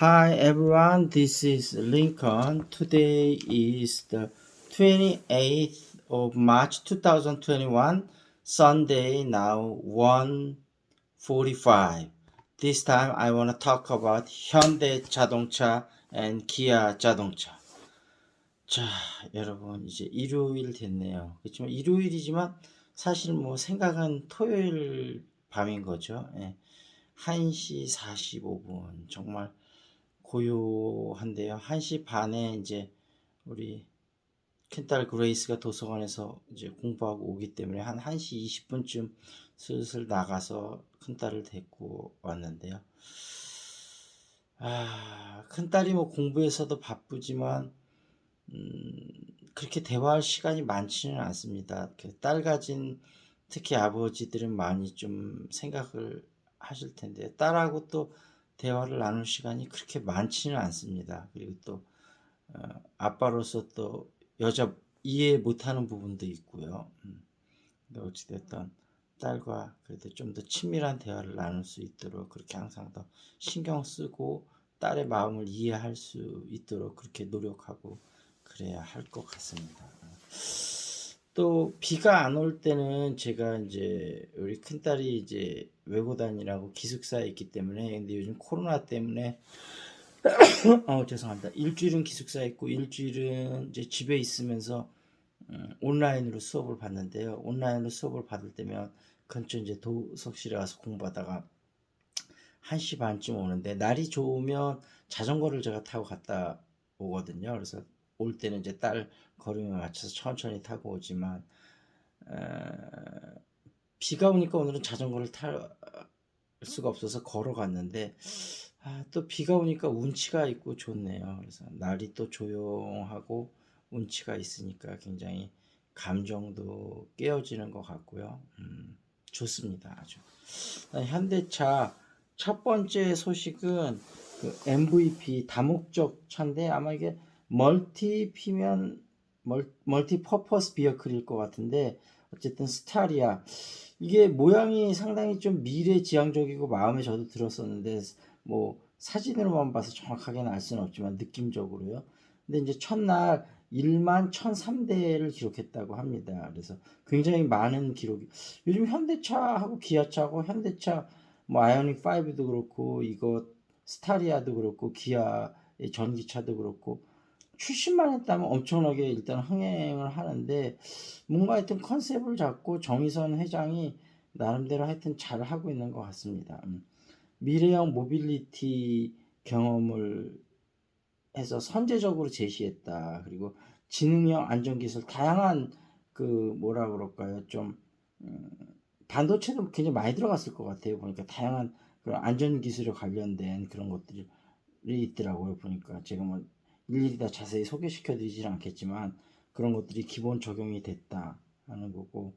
Hi everyone, this is Lincoln. Today is the 28th of March 2021, Sunday now 1:45. This time I want to talk about 현대 자동차 and 기아 자동차. 자, 여러분 이제 일요일 됐네요. 그렇지만 일요일이지만 사실 뭐 생각은 토요일 밤인 거죠. 예. 1시 45분 정말 고요한데요. 1시 반에 이제 우리 큰딸 그레이스가 도서관에서 이제 공부하고 오기 때문에 한 1시 20분쯤 슬슬 나가서 큰딸을 데리고 왔는데요. 아, 큰딸이 뭐 공부에서도 바쁘지만 음, 그렇게 대화할 시간이 많지는 않습니다. 그딸 가진 특히 아버지들은 많이 좀 생각을 하실 텐데 딸하고 또 대화를 나눌 시간이 그렇게 많지는 않습니다. 그리고 또 어, 아빠로서 또 여자 이해 못하는 부분도 있고요. 음, 근데 어찌됐든 딸과 그래도 좀 더 친밀한 대화를 나눌 수 있도록 그렇게 항상 더 신경 쓰고 딸의 마음을 이해할 수 있도록 그렇게 노력하고 그래야 할 것 같습니다. 또 비가 안 올 때는 제가 이제 우리 큰 딸이 이제 외고 다니라고 기숙사에 있기 때문에 근데 요즘 코로나 때문에 어 죄송합니다. 일주일은 기숙사에 있고 일주일은 이제 집에 있으면서 음, 온라인으로 수업을 받는데요. 온라인으로 수업을 받을 때면 근처 이제 도서실에 가서 공부하다가 1시 반쯤 오는데 날이 좋으면 자전거를 제가 타고 갔다 오거든요. 그래서 올 때는 이제 딸 걸음에 맞춰서 천천히 타고 오지만 어, 비가 오니까 오늘은 자전거를 탈 수가 없어서 걸어갔는데 아, 또 비가 오니까 운치가 있고 좋네요. 그래서 날이 또 조용하고 운치가 있으니까 굉장히 감정도 깨어지는 것 같고요. 음, 좋습니다. 아주. 현대차 첫 번째 소식은 그 MVP 다목적 차인데 아마 이게 멀티 피면 멀티 퍼포스 비어클일 것 같은데 어쨌든 스타리아 이게 모양이 상당히 좀 미래지향적이고 마음에 저도 들었었는데 뭐 사진으로만 봐서 정확하게는 알 수는 없지만 느낌적으로요. 근데 이제 첫날 1만 1,003대를 기록했다고 합니다. 그래서 굉장히 많은 기록이 요즘 현대차하고 기아차하고 현대차 뭐 아이오닉 5도 그렇고 이거 스타리아도 그렇고 기아의 전기차도 그렇고 출시만 했다면 엄청나게 일단 흥행을 하는데 뭔가 하여튼 컨셉을 잡고 정의선 회장이 나름대로 하여튼 잘 하고 있는 것 같습니다. 음. 미래형 모빌리티 경험을 해서 선제적으로 제시했다. 그리고 지능형 안전기술 다양한 그 뭐라 그럴까요? 좀 음, 반도체도 굉장히 많이 들어갔을 것 같아요. 보니까 다양한 그런 안전기술에 관련된 그런 것들이 있더라고요. 보니까 제가 뭐 일일이 다 자세히 소개시켜 드리진 않겠지만 그런 것들이 기본 적용이 됐다 하는 거고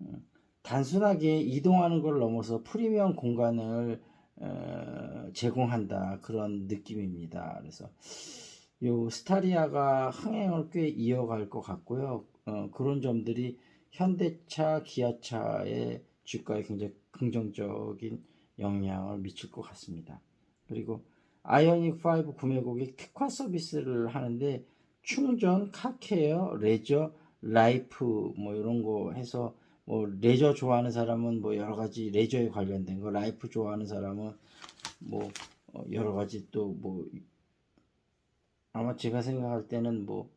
음, 단순하게 이동하는 걸 넘어서 프리미엄 공간을 어, 제공한다 그런 느낌입니다. 그래서 요 스타리아가 흥행을 꽤 이어갈 것 같고요. 어, 그런 점들이 현대차, 기아차의 주가에 굉장히 긍정적인 영향을 미칠 것 같습니다. 그리고 아이오닉 5 구매 고객 특화 서비스를 하는데 충전, 카케어, 레저, 라이프 뭐 이런 거 해서 뭐 레저 좋아하는 사람은 뭐 여러 가지 레저에 관련된 거, 라이프 좋아하는 사람은 뭐 어, 여러 가지 또 뭐 아마 제가 생각할 때는 뭐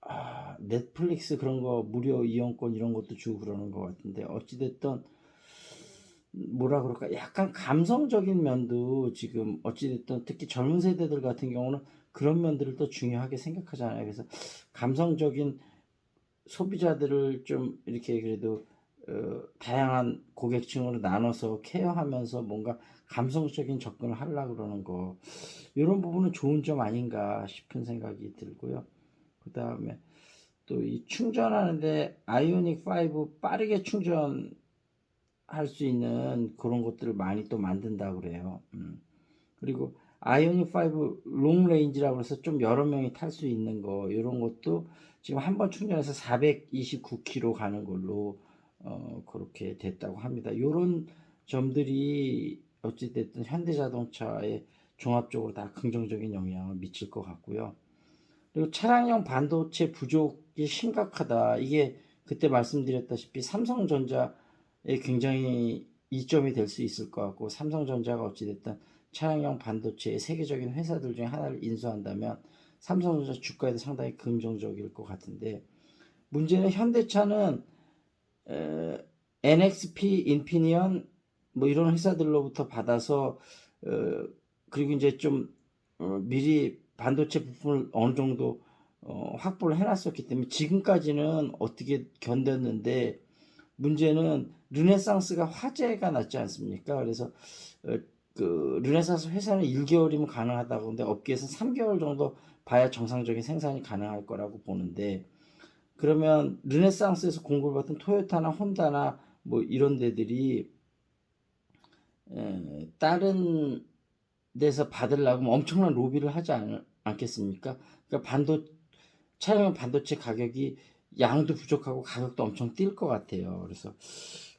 아, 넷플릭스 그런 거 무료 이용권 이런 것도 주고 그러는 것 같은데 어찌됐든 뭐라 그럴까 약간 감성적인 면도 지금 어찌됐든 특히 젊은 세대들 같은 경우는 그런 면들을 또 중요하게 생각하잖아요. 그래서 감성적인 소비자들을 좀 이렇게 그래도 어, 다양한 고객층으로 나눠서 케어하면서 뭔가 감성적인 접근을 하려고 그러는 거 이런 부분은 좋은 점 아닌가 싶은 생각이 들고요. 그 다음에 또 이 충전하는데 아이오닉 5 빠르게 충전 할 수 있는 그런 것들을 많이 또 만든다 그래요. 음. 그리고 아이오닉 5 롱레인지라고 해서 좀 여러 명이 탈 수 있는 거 이런 것도 지금 한 번 충전해서 429km 가는 걸로 어, 그렇게 됐다고 합니다. 이런 점들이 어찌됐든 현대자동차의 종합적으로 다 긍정적인 영향을 미칠 것 같고요. 그리고 차량용 반도체 부족이 심각하다. 이게 그때 말씀드렸다시피 삼성전자에 굉장히 이점이 될 수 있을 것 같고 삼성전자가 어찌됐든 차량용 반도체의 세계적인 회사들 중에 하나를 인수한다면 삼성전자 주가에도 상당히 긍정적일 것 같은데 문제는 현대차는 에, NXP, 인피니언 뭐 이런 회사들로부터 받아서 어, 그리고 이제 좀 어, 미리 반도체 부품을 어느 정도 어, 확보를 해놨었기 때문에 지금까지는 어떻게 견뎠는데 문제는 르네상스가 화재가 났지 않습니까? 그래서 어, 그 르네상스 회사는 1개월이면 가능하다고 하는데 업계에서 3개월 정도 봐야 정상적인 생산이 가능할 거라고 보는데 그러면 르네상스에서 공급을 받던 토요타나 혼다나 뭐 이런 데들이 에, 다른 데서 받으려고 엄청난 로비를 하지 않, 않겠습니까? 그러니까 반도 차량 반도체 가격이 양도 부족하고 가격도 엄청 뛸 것 같아요. 그래서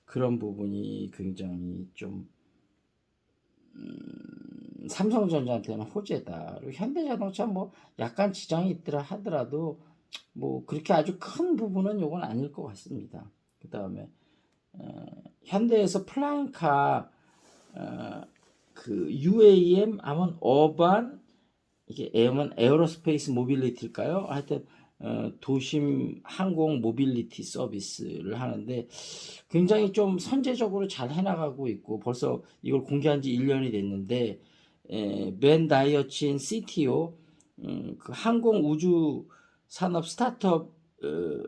그런 부분이 굉장히 좀 음, 삼성전자한테는 호재다. 그리고 현대자동차 뭐 약간 지장이 있더라 하더라도 뭐 그렇게 아주 큰 부분은 요건 아닐 것 같습니다. 그 다음에 어, 현대에서 플라잉카 어, 그 UAM 하면 어반 이게 에어만 에어로스페이스 모빌리티일까요? 하여튼 어, 도심 항공 모빌리티 서비스를 하는데 굉장히 좀 선제적으로 잘 해나가고 있고 벌써 이걸 공개한 지 1년이 됐는데 에, 벤 다이어친 CTO 음, 그 항공 우주 산업 스타트업 어,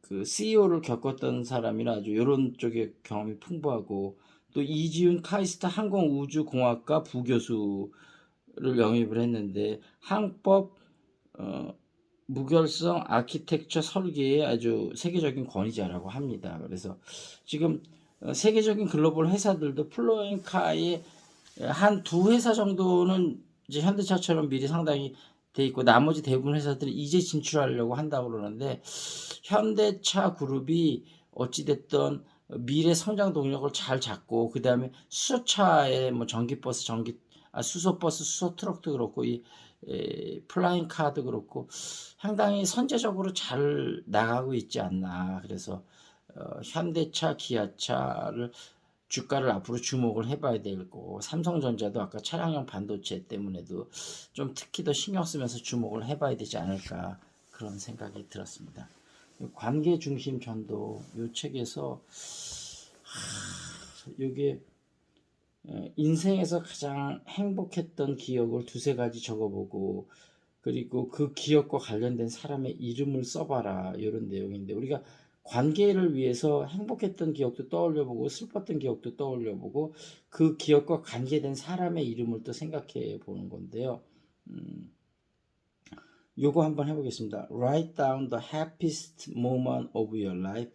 그 CEO를 겪었던 사람이라 아주 이런 쪽에 경험이 풍부하고 또 이지훈 카이스트 항공 우주 공학과 부교수를 영입을 했는데 항법 어, 무결성 아키텍처 설계의 아주 세계적인 권위자라고 합니다. 그래서 지금 어, 세계적인 글로벌 회사들도 플로잉카의 한 두 회사 정도는 이제 현대차처럼 미리 상당히 돼 있고 나머지 대부분 회사들이 이제 진출하려고 한다고 그러는데 현대차 그룹이 어찌됐던 미래 성장 동력을 잘 잡고 그 다음에 수소차에 뭐 전기버스 전기 아, 수소버스 수소 트럭도 그렇고 이 에, 플라잉 카도 그렇고 상당히 선제적으로 잘 나가고 있지 않나 그래서 어, 현대차 기아차를 주가를 앞으로 주목을 해봐야 될 거고 삼성전자도 아까 차량용 반도체 때문에도 좀 특히 더 신경 쓰면서 주목을 해봐야 되지 않을까 그런 생각이 들었습니다. 관계 중심 전도 이 책에서 하, 이게 어, 인생에서 가장 행복했던 기억을 두세 가지 적어보고 그리고 그 기억과 관련된 사람의 이름을 써봐라 이런 내용인데 우리가 관계를 위해서 행복했던 기억도 떠올려보고 슬펐던 기억도 떠올려보고 그 기억과 관계된 사람의 이름을 또 생각해 보는 건데요. 음, 요거 한번 해보겠습니다. Write down the happiest moment of your life.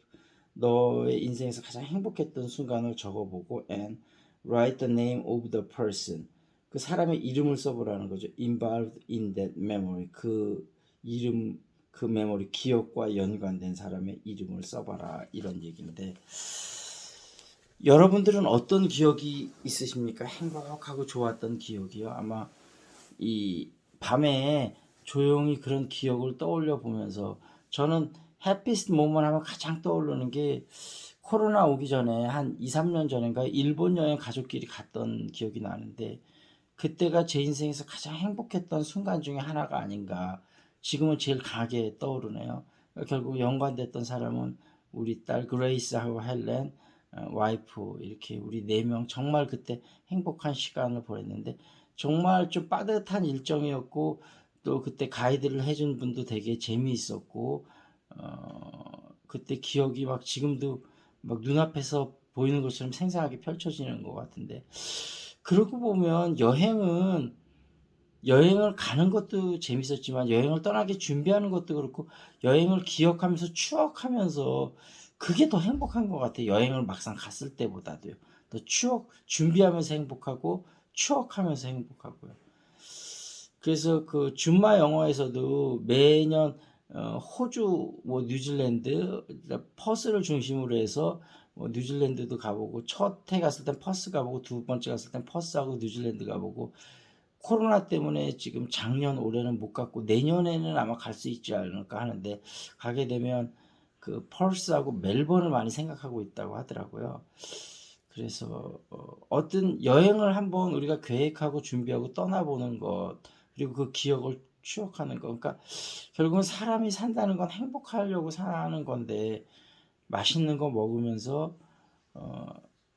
너의 인생에서 가장 행복했던 순간을 적어보고 and write the name of the person. 그 사람의 이름을 써보라는 거죠. Involved in that memory. 그 이름, 그 메모리, 기억과 연관된 사람의 이름을 써봐라. 이런 얘기인데. 여러분들은 어떤 기억이 있으십니까? 행복하고 좋았던 기억이요. 아마 이 밤에 조용히 그런 기억을 떠올려 보면서 저는 해피스트 모먼 하면 가장 떠오르는 게 코로나 오기 전에 한 2, 3년 전인가 일본 여행 가족끼리 갔던 기억이 나는데 그때가 제 인생에서 가장 행복했던 순간 중에 하나가 아닌가 지금은 제일 강하게 떠오르네요. 결국 연관됐던 사람은 우리 딸 그레이스하고 헬렌 어, 와이프 이렇게 우리 네 명 정말 그때 행복한 시간을 보냈는데 정말 좀 빠듯한 일정이었고 또 그때 가이드를 해준 분도 되게 재미있었고 어, 그때 기억이 막 지금도 막 눈앞에서 보이는 것처럼 생생하게 펼쳐지는 것 같은데 그러고 보면 여행은 여행을 가는 것도 재밌었지만 여행을 떠나기 준비하는 것도 그렇고 여행을 기억하면서 추억하면서 그게 더 행복한 것 같아요. 여행을 막상 갔을 때보다도요. 더 추억 준비하면서 행복하고 추억하면서 행복하고요. 그래서 그 줌마 영어에서도 매년 어, 호주, 뭐 뉴질랜드, 퍼스를 중심으로 해서 뭐 뉴질랜드도 가보고 첫 해 갔을 땐 퍼스 가보고 두 번째 갔을 땐 퍼스하고 뉴질랜드 가보고 코로나 때문에 지금 작년 올해는 못 갔고 내년에는 아마 갈 수 있지 않을까 하는데 가게 되면 그 펄스하고 멜번을 많이 생각하고 있다고 하더라고요. 그래서 어, 어떤 여행을 한번 우리가 계획하고 준비하고 떠나보는 것 그리고 그 기억을 추억하는 것 그러니까 결국은 사람이 산다는 건 행복하려고 사는 건데 맛있는 거 먹으면서 어,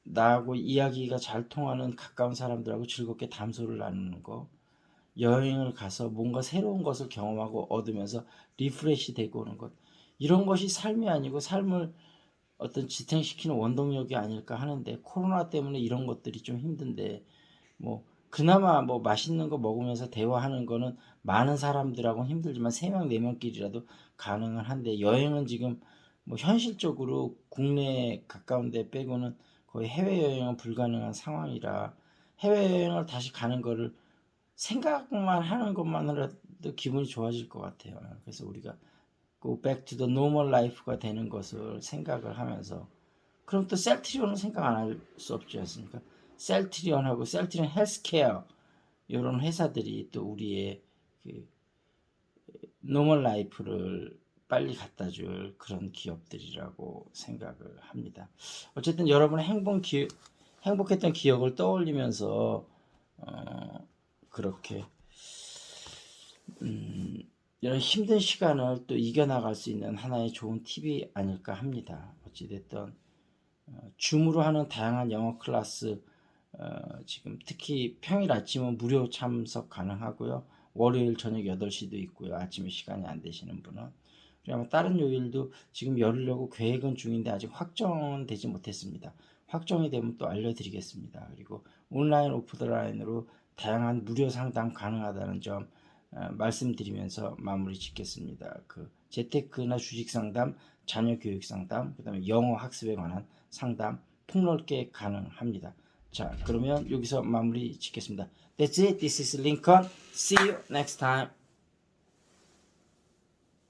나하고 이야기가 잘 통하는 가까운 사람들하고 즐겁게 담소를 나누는 거. 여행을 가서 뭔가 새로운 것을 경험하고 얻으면서 리프레시 되고 오는 것. 이런 것이 삶이 아니고 삶을 어떤 지탱시키는 원동력이 아닐까 하는데 코로나 때문에 이런 것들이 좀 힘든데 뭐 그나마 뭐 맛있는 거 먹으면서 대화하는 거는 많은 사람들하고는 힘들지만 세 명 네 명끼리라도 가능은 한데 여행은 지금 뭐 현실적으로 국내 가까운 데 빼고는 거의 해외 여행은 불가능한 상황이라 해외 여행을 다시 가는 거를 생각만 하는 것만으로도 기분이 좋아질 것 같아요. 그래서 우리가 go back to the normal life가 되는 것을 생각을 하면서 그럼 또 셀트리온은 생각 안 할 수 없지 않습니까? 셀트리온하고 셀트리온 헬스케어 이런 회사들이 또 우리의 그 노멀 라이프를 빨리 갖다 줄 그런 기업들이라고 생각을 합니다. 어쨌든 여러분의 행복 기, 행복했던 기억을 떠올리면서 어, 그렇게 음, 이런 힘든 시간을 또 이겨나갈 수 있는 하나의 좋은 팁이 아닐까 합니다. 어찌됐든 어, 줌으로 하는 다양한 영어 클래스 어, 지금 특히 평일 아침은 무료 참석 가능하고요. 월요일 저녁 8시도 있고요. 아침에 시간이 안 되시는 분은 그리고 다른 요일도 지금 열으려고 계획은 중인데 아직 확정은 되지 못했습니다. 확정이 되면 또 알려드리겠습니다. 그리고 온라인 오프라인으로 다양한 무료 상담 가능하다는 점 어, 말씀드리면서 마무리 짓겠습니다. 그 재테크나 주식 상담, 자녀 교육 상담, 그다음에 영어 학습에 관한 상담 폭넓게 가능합니다. 자, 그러면 여기서 마무리 짓겠습니다. That's it. This is Lincoln. See you next time.